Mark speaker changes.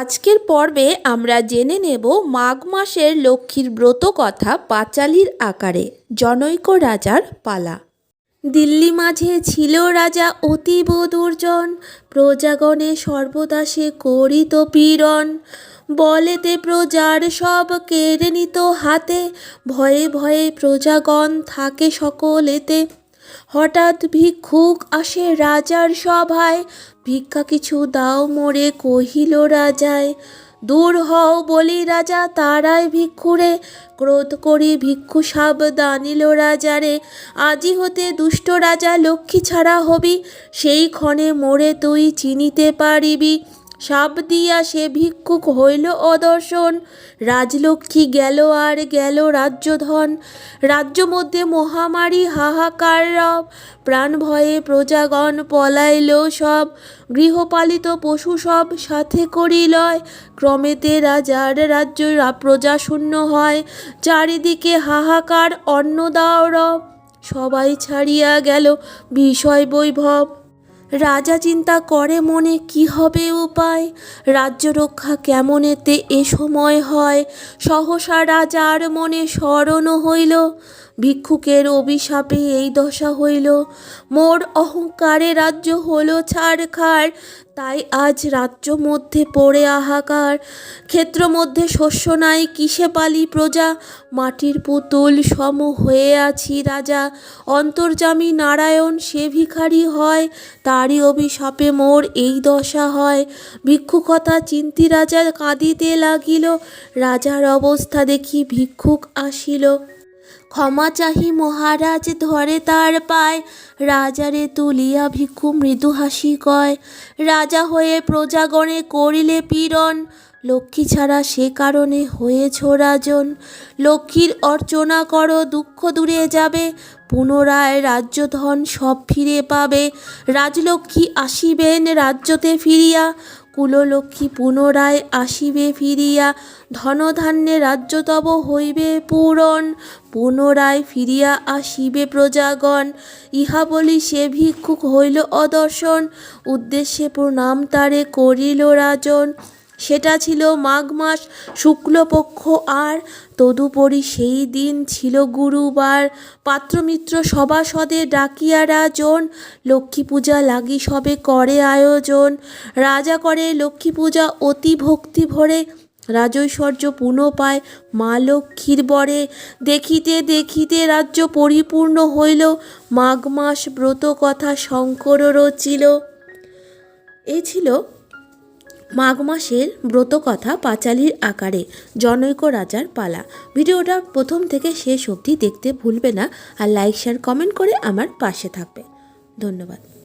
Speaker 1: আজকের পর্বে আমরা জেনে নেব মাঘ মাসের লক্ষ্মীর ব্রত কথা পাঁচালির আকারে, জনৈক রাজার পালা। দিল্লি মাঝে ছিল রাজা অতীব দুর্জন, প্রজাগণে সর্বদা সে করিত পীড়ন। বলেতে প্রজার সব কেড়ে নিত হাতে, ভয়ে ভয়ে প্রজাগণ থাকে সকলেতে। হঠাৎ ভিক্ষুক আসে রাজার সভায়। ভিক্ষা কিছু দাও মোরে কহিল রাজায়। দূর হও বলি রাজা, তারাই ভিক্ষুরে। ক্রোধ করি ভিক্ষু সাবধানিল রাজারে। আজি হতে দুষ্ট রাজা লক্ষ্মী ছাড়া হবি। সেই ক্ষণে মোরে তুই চিনিতে পারিবি। সাপ দিয়া সে ভিক্ষুক হইল অদর্শন। রাজলক্ষ্মী গেল আর গেল রাজ্যধন। রাজ্য মধ্যে মহামারী, হাহাকার প্রাণ ভয়ে প্রজাগণ পলাইল সব। গৃহপালিত পশু সব সাথে করিলয় ক্রমেতে রাজার রাজ্য প্রজা শূন্য হয়। চারিদিকে হাহাকার অন্ন দাও রব। সবাই ছাড়িয়া গেল বিষয় বৈভব। রাজা চিন্তা করে মনে কি হবে উপায়? রাজ্য রক্ষা কেমনেতে এ সময় হয়? সহসা রাজার মনে স্মরণ হইল। ভিক্ষুকের অভিশাপে এই দশা হইল। মোর অহংকারে রাজ্য হলো ছাড়খাড়, তাই আজ রাজ্য মধ্যে পড়ে হাহাকার ক্ষেত্র মধ্যে শস্য নাই, কিসে পালি প্রজা? মাটির পুতুল সম হয়ে আছি রাজা। অন্তর্যামী নারায়ণ সে ভিখারি হয়, তারই অভিশাপে মোর এই দশা হয়। ভিক্ষুকতা চিন্তি রাজা কাঁদিতে লাগিল, রাজার অবস্থা দেখি ভিক্ষুক আসিল। ক্ষমা চাহি মহারাজ, ধরে তার পায়। রাজারে তুলিয়া ভিক্ষু মৃদু হাসি কয়। রাজা হয়ে প্রজাগণে করিলে পীড়ন। লক্ষ্মী ছাড়া সে কারণে হয়েছ রাজন। লক্ষ্মীর অর্চনা করো, দুঃখ দূরে যাবে, পুনরায় রাজ্যধন সব ফিরে পাবে। রাজলক্ষ্মী আসিবেন রাজ্যতে ফিরিয়া, কুললক্ষ্মী পুনরায় আসিবে ফিরিয়া, ধনধান্যে রাজ্য তব হইবে পূরণ, পুনরায় ফিরিয়া আসিবে প্রজাগণ। ইহা বলি সে ভিক্ষুক হইল অদর্শন, উদ্দেশ্যে প্রণাম তারে করিল রাজন। সেটা ছিল মাঘ মাস, শুক্লপক্ষ আর তদুপরি সেই দিন ছিল গুরুবার। পাত্রমিত্র সভাসদে ডাকিয়া জন লক্ষ্মী পূজা লাগি সবে করে আয়োজন। রাজা করে লক্ষ্মী পূজা অতি ভক্তি ভরে, রাজৈশ্বর্য পুনঃ পায় মা লক্ষ্মীর বরে। দেখিতে দেখিতে রাজ্য পরিপূর্ণ হইল, মাঘ মাস ব্রত কথা শঙ্কর রচিল। এই ছিল মাঘ মাসের ব্রত কথা পাঁচালির আকারে জনৈক রাজার পালা। ভিডিওটা প্রথম থেকে শেষ অবধি দেখতে ভুলবে না আর লাইক, শেয়ার, কমেন্ট করে আমার পাশে থাকবে। ধন্যবাদ।